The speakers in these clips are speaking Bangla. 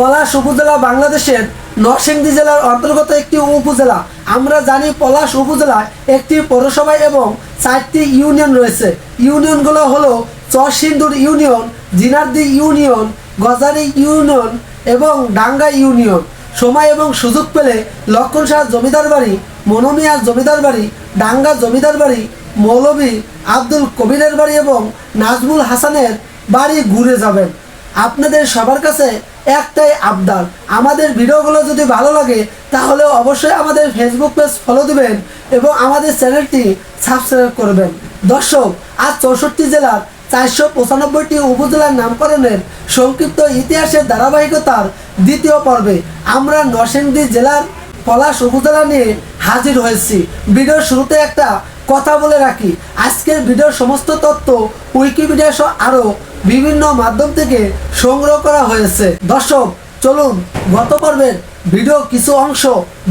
পলাশ উপজেলা বাংলাদেশের নরসিংদী জেলার অন্তর্গত একটি উপজেলা। আমরা জানি পলাশ উপজেলায় একটি পৌরসভা এবং চারটি ইউনিয়ন রয়েছে। ইউনিয়নগুলো হলো Charsindur union, Jinardi union, Gajari union এবং ডাঙ্গা ইউনিয়ন। সময় এবং সুযোগ পেলে লক্ষণ শাহ জমিদার বাড়ি মনোমিয়া জমিদার বাড়ি, ডাঙ্গা জমিদার বাড়ি, মৌলভী আব্দুল কবিরের বাড়ি এবং নাজমুল হাসানের বাড়ি ঘুরে যাবেন। আপনাদের সবার কাছে একটাই আবদার। আমাদের ভিডিওগুলো যদি ভালো লাগে, তাহলে অবশ্যই আমাদের ফেসবুক পেজ ফলো দিবেন এবং আমাদের চ্যানেলটি সাবস্ক্রাইব করবেন। দর্শক, আজ চৌষট্টি জেলার চারশো পঁচানব্বইটি উপজেলার নামকরণের সংক্ষিপ্ত ইতিহাসের ধারাবাহিকতার দ্বিতীয় পর্বে আমরা নরসিংদী জেলার পলাশ উপজেলা নিয়ে হাজির হয়েছি। ভিডিওর শুরুতে একটা কথা বলে রাখি। আজকের ভিডিওর সমস্ত তথ্য উইকিপিডিয়া সহ আরও বিভিন্ন মাধ্যম থেকে সংগ্রহ করা হয়েছে। দর্শক, চলুন, গত পর্বের ভিডিও কিছু অংশ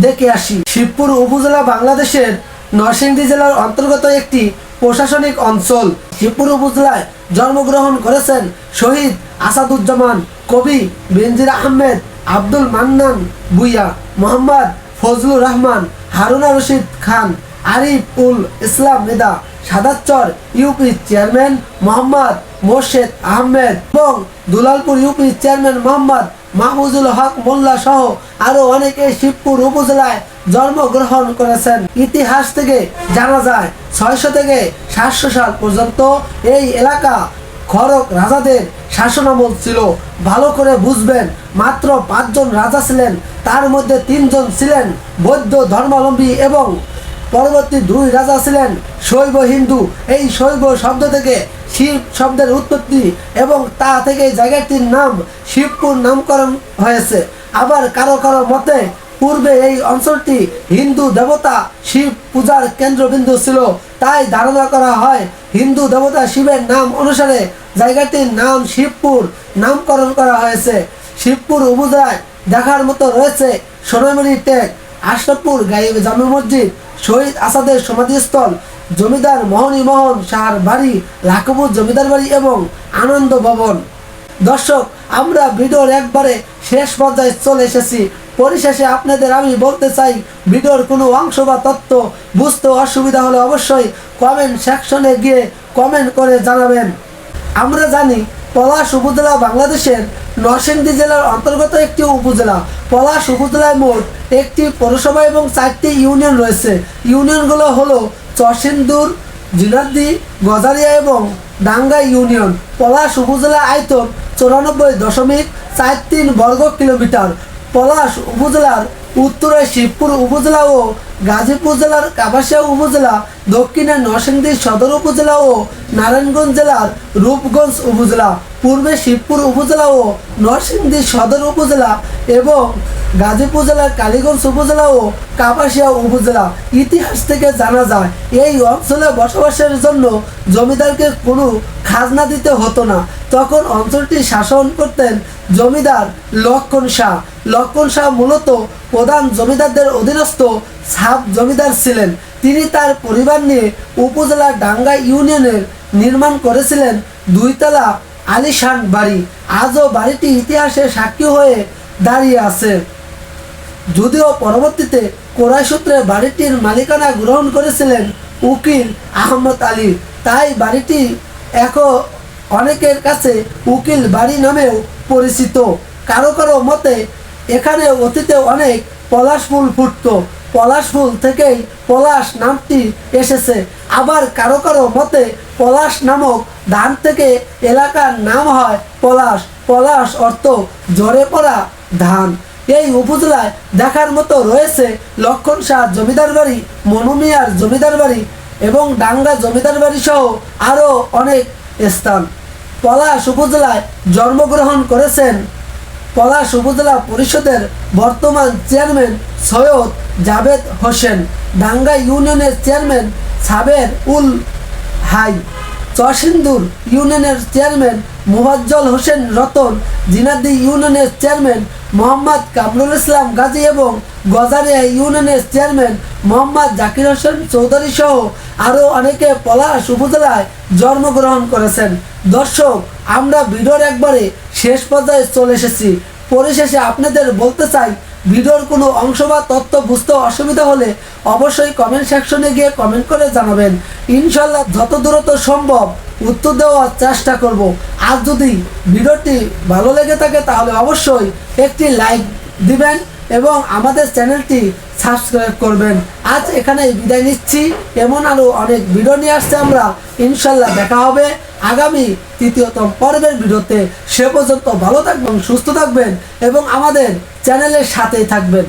দেখে আসি। শিবপুর উপজেলা বাংলাদেশের নরসিংদী জেলার অন্তর্গত একটি প্রশাসনিক অঞ্চল। শিবপুর উপজেলায় জন্মগ্রহণ করেছেন শহীদ আসাদুজ্জামান কবি বেনজির আহমেদ আব্দুল মান্নান বুইয়া মোহাম্মদ ফজলুর রহমান, হারুনা রশিদ খান, আরিফ উল ইসলাম মেদা সাদাচ্চর ইউপি চেয়ারম্যান মোহাম্মদ মোর্শেদ আহমেদ এবং দুলালপুর ইউপি চেয়ারম্যান মোহাম্মদ মাহফুজুল হক মোল্লা সহ আরও অনেকে শিবপুর উপজেলায় জন্মগ্রহণ করেছেন। ইতিহাস থেকে জানা যায়, ছয়শো থেকে সাতশো সাল পর্যন্ত এই এলাকা খড়ক রাজাদের শাসনামল ছিল। ভালো করে বুঝবেন, মাত্র পাঁচজন রাজা ছিলেন, তার মধ্যে তিনজন ছিলেন বৌদ্ধ ধর্মাবলম্বী এবং পরবর্তী দুই রাজা ছিলেন শৈব হিন্দু। এই শৈব শব্দ থেকে শিব শব্দের উৎপত্তি এবং তা থেকে জায়গাটির নাম শিবপুর নামকরণ হয়েছে। আবার কারও কারও মতে, পূর্বে এই অঞ্চলটি হিন্দু দেবতা শিব পূজার কেন্দ্রবিন্দু ছিল, তাই ধারণা করা হয় হিন্দু দেবতা শিবের নাম অনুসারে জায়গাটির নাম শিবপুর, নামকরণ করা হয়েছে। শিবপুর উপজেলায় দেখার মতো রয়েছে সোনামণি টেক, আশরাফপুর গাইব জামে মসজিদ, শহীদ আসাদের সমাধিস্থল, জমিদার মোহনী মোহন শাহর বাড়ি, লাখপুর জমিদার বাড়ি এবং আনন্দ ভবন। দর্শক, আমরা ভিডিওর একবারে শেষ পর্যায়ে চলে এসেছি। পরিশেষে আপনাদের আমি বলতে চাই, ভিডিওর কোনো অংশ বা তথ্য বুঝতে অসুবিধা হলে অবশ্যই কমেন্ট সেকশনে গিয়ে কমেন্ট করে জানাবেন। আমরা জানি, পলাশ উপজেলা বাংলাদেশের নরসিংদী জেলার অন্তর্গত একটি উপজেলা। পলাশ উপজেলায় মোট একটি পৌরসভা এবং চারটি ইউনিয়ন রয়েছে। ইউনিয়নগুলো হলো চরসিন্দুর জিনাদ্দি গজারিয়া এবং ডাঙ্গা ইউনিয়ন। পলাশ উপজেলা আয়তন চৌরানব্বই দশমিক চার তিন বর্গ কিলোমিটার। পলাশ উপজেলার উত্তরে শিবপুর উপজেলা ও গাজীপুর জেলার কাপাসিয়া উপজেলা, দক্ষিণে নরসিংদী সদর উপজেলা ও নারায়ণগঞ্জ জেলার রূপগঞ্জ উপজেলা, পূর্বে শিবপুর উপজেলা ও নরসিংদী সদর উপজেলা এবং গাজীপুর জেলার কালীগঞ্জ উপজেলা ও কাপাসিয়া উপজেলা। ইতিহাস থেকে জানা যায়, এই অঞ্চলে বসবাসের জন্য জমিদারকে কোনো খাজনা দিতে হতো না। তখন অঞ্চলটি শাসন করতেন জমিদার লক্ষণ শাহ। লক্ষণ শাহ মূলত প্রধান জমিদারদের অধীনস্থ সাব জমিদার ছিলেন। তিনি তার পরিবার নিয়ে উপজেলার ডাঙ্গা ইউনিয়নের নির্মাণ করেছিলেন দুইতলা আলিশান বাড়ি। আজও বাড়িটি ইতিহাসে সাক্ষী হয়ে দাঁড়িয়ে আছে। যদিও পরবর্তীতে কোরাই সূত্রে বাড়িটির মালিকানা গ্রহণ করেছিলেন উকিল আহমদ আলী, তাই বাড়িটি এখন অনেকের কাছে উকিল বাড়ি নামেও পরিচিত। কারও কারও মতে এখানে অতীতে অনেক পলাশ ফুল ফুটত। পলাশ ফুল থেকেই পলাশ নামটি এসেছে। আবার কারও কারও মতে পলাশ নামক ধান থেকে এলাকার নাম হয় পলাশ। পলাশ অর্থ ঝরে পড়া ধান। এই উপজেলায় দেখার মতো রয়েছে লক্ষণ শাহ জমিদার বাড়ি মনুমিয়ার জমিদার বাড়ি এবং ডাঙ্গা জমিদার বাড়ি সহ আরও অনেক স্থান। পলাশ উপজেলায় জন্মগ্রহণ করেছেন পলাশ উপজেলা পরিষদের বর্তমান চেয়ারম্যান সৈয়দ জাভেদ হোসেন ডাঙ্গা ইউনিয়নের চেয়ারম্যান সাবের উল হাই। চরসিন্দুর ইউনিয়নের চেয়ারম্যান মুফাজ্জল হোসেন রতন, জিনাদি ইউনিয়নের চেয়ারম্যান মোহাম্মদ কামরুল ইসলাম গাজী এবং গজারিয়া ইউনিয়নের চেয়ারম্যান মোহাম্মদ জাকির হোসেন চৌধুরী সহ আরও অনেকে পলাশ উপজেলায় জন্মগ্রহণ করেছেন। দর্শক, আমরা ভিডিওর একবারে শেষ পর্যায়ে চলে এসেছি। পরিশেষে আপনাদের বলতে চাই ভিডিওর কোনো অংশ বা তথ্য বুঝতে অসুবিধা হলে অবশ্যই কমেন্ট সেকশনে গিয়ে কমেন্ট করে জানাবেন। ইনশাল্লাহ যত দ্রুত সম্ভব উত্তর দেওয়ার চেষ্টা করব। আর যদি ভিডিওটি ভালো লেগে থাকে তাহলে অবশ্যই একটি লাইক দিবেন। এবং আমাদের চ্যানেলটি সাবস্ক্রাইব করবেন। আজ এখানে বিদায় নিচ্ছি। এমন আরও অনেক ভিডিও নিয়ে আসছে আমরা। ইনশাল্লাহ দেখা হবে আগামী তৃতীয়তম পর্বের ভিডিওতে। সে পর্যন্ত ভালো থাকবেন, সুস্থ থাকবেন এবং আমাদের চ্যানেলের সাথেই থাকবেন।